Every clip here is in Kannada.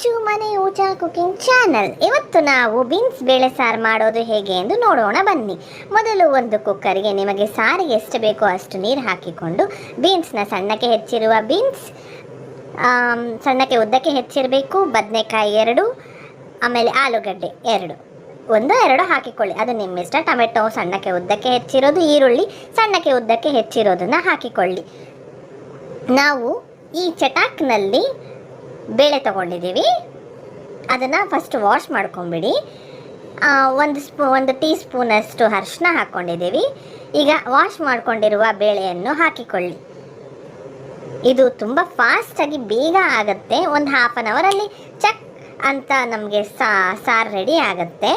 ಟು ಮನೆ ಊಚಾ ಕುಕಿಂಗ್ ಚಾನಲ್. ಇವತ್ತು ನಾವು ಬೀನ್ಸ್ ಬೇಳೆ ಸಾರು ಮಾಡೋದು ಹೇಗೆ ಎಂದು ನೋಡೋಣ. ಬನ್ನಿ. ಮೊದಲು ಒಂದು ಕುಕ್ಕರ್ಗೆ ನಿಮಗೆ ಸಾರಿಗೆ ಎಷ್ಟು ಬೇಕೋ ಅಷ್ಟು ನೀರು ಹಾಕಿಕೊಂಡು ಬೀನ್ಸ್ನ ಸಣ್ಣಕ್ಕೆ ಹೆಚ್ಚಿರುವ ಬೀನ್ಸ್ ಸಣ್ಣಕ್ಕೆ ಉದ್ದಕ್ಕೆ ಹೆಚ್ಚಿರಬೇಕು, ಬದನೆಕಾಯಿ ಎರಡು, ಆಮೇಲೆ ಆಲೂಗಡ್ಡೆ ಎರಡು. ಒಂದು, ಎರಡು ಹಾಕಿಕೊಳ್ಳಿ. ಅದು ನಿಮ್ಮ ಇಷ್ಟ. ಟೊಮೆಟೊ ಸಣ್ಣಕ್ಕೆ ಉದ್ದಕ್ಕೆ ಹೆಚ್ಚಿರೋದು, ಈರುಳ್ಳಿ ಸಣ್ಣಕ್ಕೆ ಉದ್ದಕ್ಕೆ ಹೆಚ್ಚಿರೋದನ್ನು ಹಾಕಿಕೊಳ್ಳಿ. ನಾವು ಈ ಚಟಾಕ್ನಲ್ಲಿ ಬೇಳೆ ತಗೊಂಡಿದ್ದೀವಿ. ಅದನ್ನು ಫಸ್ಟ್ ವಾಶ್ ಮಾಡ್ಕೊಂಬಿಡಿ. ಒಂದು ಸ್ಪೂ, ಒಂದು ಟೀ ಸ್ಪೂನಷ್ಟು ಅರಿಶಿನ ಹಾಕ್ಕೊಂಡಿದ್ದೀವಿ ಈಗ ವಾಶ್ ಮಾಡ್ಕೊಂಡಿರುವ ಬೇಳೆಯನ್ನು ಹಾಕಿಕೊಳ್ಳಿ. ಇದು ತುಂಬ ಫಾಸ್ಟಾಗಿ ಬೇಗ ಆಗುತ್ತೆ. ಒಂದು ಹಾಫ್ ಆನ್ ಅವರಲ್ಲಿ ಚಕ್ ಅಂತ ನಮಗೆ ಸಾರು ರೆಡಿ ಆಗುತ್ತೆ.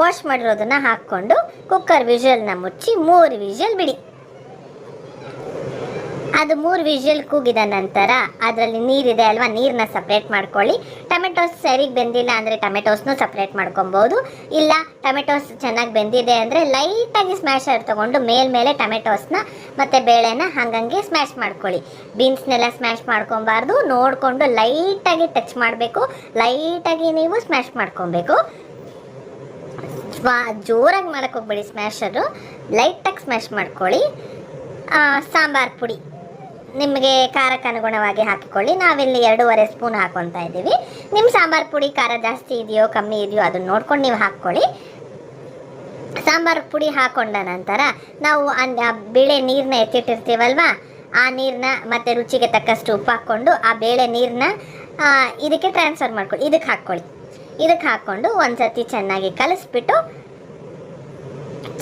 ವಾಶ್ ಮಾಡಿರೋದನ್ನು ಹಾಕ್ಕೊಂಡು ಕುಕ್ಕರ್ ವಿಷಲ್ನ ಮುಚ್ಚಿ ಮೂರು ವಿಷಲ್ ಬಿಡಿ. ಅದು ಮೂರು ವಿಷಲ್ ಕೂಗಿದ ನಂತರ ಅದರಲ್ಲಿ ನೀರಿದೆ ಅಲ್ವಾ? ನೀರನ್ನ ಸಪ್ರೇಟ್ ಮಾಡ್ಕೊಳ್ಳಿ. ಟೊಮೆಟೊಸ್ ಸರಿಗೆ ಬೆಂದಿಲ್ಲ ಅಂದರೆ ಟೊಮೆಟೊಸ್ನು ಸಪ್ರೇಟ್ ಮಾಡ್ಕೊಬೋದು. ಇಲ್ಲ ಟೊಮೆಟೊಸ್ ಚೆನ್ನಾಗಿ ಬೆಂದಿದೆ ಅಂದರೆ ಲೈಟಾಗಿ ಸ್ಮ್ಯಾಶರ್ ತೊಗೊಂಡು ಮೇಲ್ಮೇಲೆ ಟೊಮೆಟೊಸ್ನ ಮತ್ತು ಬೇಳೆನ ಹಂಗಂಗೆ ಸ್ಮ್ಯಾಶ್ ಮಾಡ್ಕೊಳ್ಳಿ. ಬೀನ್ಸ್ನೆಲ್ಲ ಸ್ಮ್ಯಾಶ್ ಮಾಡ್ಕೊಬಾರ್ದು. ನೋಡಿಕೊಂಡು ಲೈಟಾಗಿ ಟಚ್ ಮಾಡಬೇಕು. ಲೈಟಾಗಿ ನೀವು ಸ್ಮ್ಯಾಶ್ ಮಾಡ್ಕೊಬೇಕು. ಸ್ವಾ ಜೋರಾಗಿ ಮಾಡೋಕ್ಕೆ ಹೋಗ್ಬೇಡಿ ಸ್ಮ್ಯಾಶರು ಲೈಟಾಗಿ ಸ್ಮ್ಯಾಶ್ ಮಾಡ್ಕೊಳ್ಳಿ. ಸಾಂಬಾರು ಸಾಂಬಾರ್ ಪುಡಿ. ನಿಮಗೆ ಖಾರಕ್ಕೆ ಅನುಗುಣವಾಗಿ ಹಾಕಿಕೊಳ್ಳಿ. ನಾವಿಲ್ಲಿ ಎರಡೂವರೆ ಸ್ಪೂನ್ ಹಾಕೊತಾ ಇದ್ದೀವಿ. ನಿಮ್ಮ ಸಾಂಬಾರು ಪುಡಿ ಖಾರ ಜಾಸ್ತಿ ಇದೆಯೋ ಕಮ್ಮಿ ಇದೆಯೋ ಅದನ್ನು ನೋಡ್ಕೊಂಡು ನೀವು ಹಾಕ್ಕೊಳ್ಳಿ. ಸಾಂಬಾರು ಪುಡಿ ಹಾಕೊಂಡ ನಂತರ ನಾವು ಬೇಳೆ ನೀರನ್ನ ಎತ್ತಿಟ್ಟಿರ್ತೀವಲ್ವ? ಆ ನೀರನ್ನ ಮತ್ತು ರುಚಿಗೆ ತಕ್ಕಷ್ಟು ಉಪ್ಪು ಹಾಕ್ಕೊಂಡು ಆ ಬೇಳೆ ನೀರನ್ನ ಇದಕ್ಕೆ ಟ್ರಾನ್ಸ್ಫರ್ ಮಾಡ್ಕೊಳ್ಳಿ. ಇದಕ್ಕೆ ಹಾಕ್ಕೊಳ್ಳಿ. ಇದಕ್ಕೆ ಹಾಕ್ಕೊಂಡು ಒಂದ್ಸತಿ ಚೆನ್ನಾಗಿ ಕಲಿಸ್ಬಿಟ್ಟು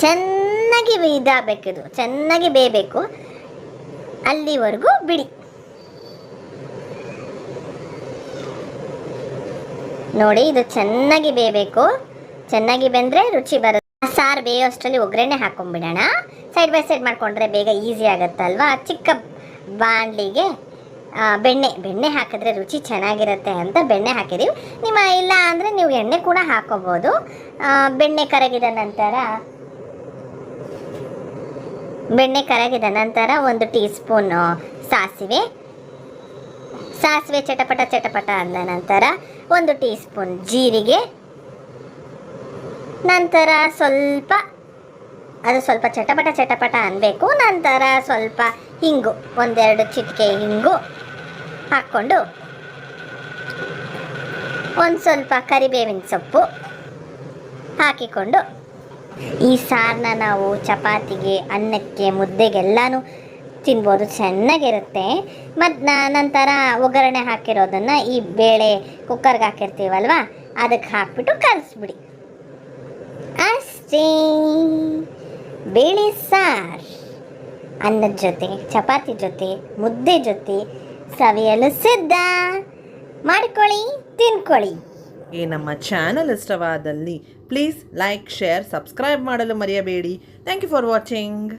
ಚೆನ್ನಾಗಿ ಇದಾಗಬೇಕಿದು ಚೆನ್ನಾಗಿ ಬೇಯಬೇಕು. ಅಲ್ಲಿವರೆಗೂ ಬಿಡಿ. ನೋಡಿ, ಇದು ಚೆನ್ನಾಗಿ ಬೇಯಬೇಕು. ಚೆನ್ನಾಗಿ ಬೆಂದರೆ ರುಚಿ ಬರುತ್ತೆ. ಸಾರು ಬೇಯೋಷ್ಟರಲ್ಲಿ ಒಗ್ಗರಣೆ ಹಾಕೊಂಡ್ಬಿಡೋಣ. ಸೈಡ್ ಬೈ ಸೈಡ್ ಮಾಡ್ಕೊಂಡ್ರೆ ಬೇಗ ಈಸಿ ಆಗುತ್ತಲ್ವಾ? ಚಿಕ್ಕ ಬಾಣಲಿಗೆ ಬೆಣ್ಣೆ. ಬೆಣ್ಣೆ ಹಾಕಿದ್ರೆ ರುಚಿ ಚೆನ್ನಾಗಿರುತ್ತೆ ಅಂತ ಬೆಣ್ಣೆ ಹಾಕಿದ್ದೀವಿ ನಿಮ್ಮ ಇಲ್ಲ ಅಂದರೆ ನೀವು ಎಣ್ಣೆ ಕೂಡ ಹಾಕೋಬೋದು. ಬೆಣ್ಣೆ ಕರಗಿದ ನಂತರ ಬೆಣ್ಣೆ ಕರಗಿದ ನಂತರ ಒಂದು ಟೀ ಸ್ಪೂನ್ ಸಾಸಿವೆ. ಸಾಸಿವೆ ಚಟಪಟ ಚಟಪಟ ಅಂದ ನಂತರ ಒಂದು ಟೀ ಸ್ಪೂನ್ ಜೀರಿಗೆ. ನಂತರ ಸ್ವಲ್ಪ, ಅದು ಸ್ವಲ್ಪ ಚಟಪಟ ಚಟಪಟ ಅನ್ನಬೇಕು ನಂತರ ಸ್ವಲ್ಪ ಹಿಂಗು, ಒಂದೆರಡು ಚಿಟಿಕೆ ಹಿಂಗು ಹಾಕ್ಕೊಂಡು ಒಂದು ಸ್ವಲ್ಪ ಕರಿಬೇವಿನ ಸೊಪ್ಪು ಹಾಕಿಕೊಂಡು ಈ ಸಾರನ್ನ ನಾವು ಚಪಾತಿಗೆ, ಅನ್ನಕ್ಕೆ, ಮುದ್ದೆಗೆಲ್ಲನೂ ತಿನ್ಬೋದು. ಚೆನ್ನಾಗಿರುತ್ತೆ. ಮತ್ತು ನಂತರ ಒಗ್ಗರಣೆ ಹಾಕಿರೋದನ್ನು ಈ ಬೇಳೆ ಕುಕ್ಕರ್ಗೆ ಹಾಕಿರ್ತೀವಲ್ವ, ಅದಕ್ಕೆ ಹಾಕ್ಬಿಟ್ಟು ಕಲಿಸ್ಬಿಡಿ. ಅಷ್ಟೇ. ಬೇಳೆ ಸಾರು, ಅನ್ನದ ಜೊತೆ, ಚಪಾತಿ ಜೊತೆ, ಮುದ್ದೆ ಜೊತೆ ಸವಿಯಲು ಸಿದ್ಧ. ಮಾಡ್ಕೊಳ್ಳಿ, ತಿನ್ಕೊಳ್ಳಿ. ಈ ನಮ್ಮ ಚಾನಲ್ ಇಷ್ಟವಾದಲ್ಲಿ ಪ್ಲೀಸ್ ಲೈಕ್ ಶೇರ್ ಸಬ್ಸ್ಕ್ರೈಬ್ ಮಾಡಲು ಮರೆಯಬೇಡಿ. Thank you for watching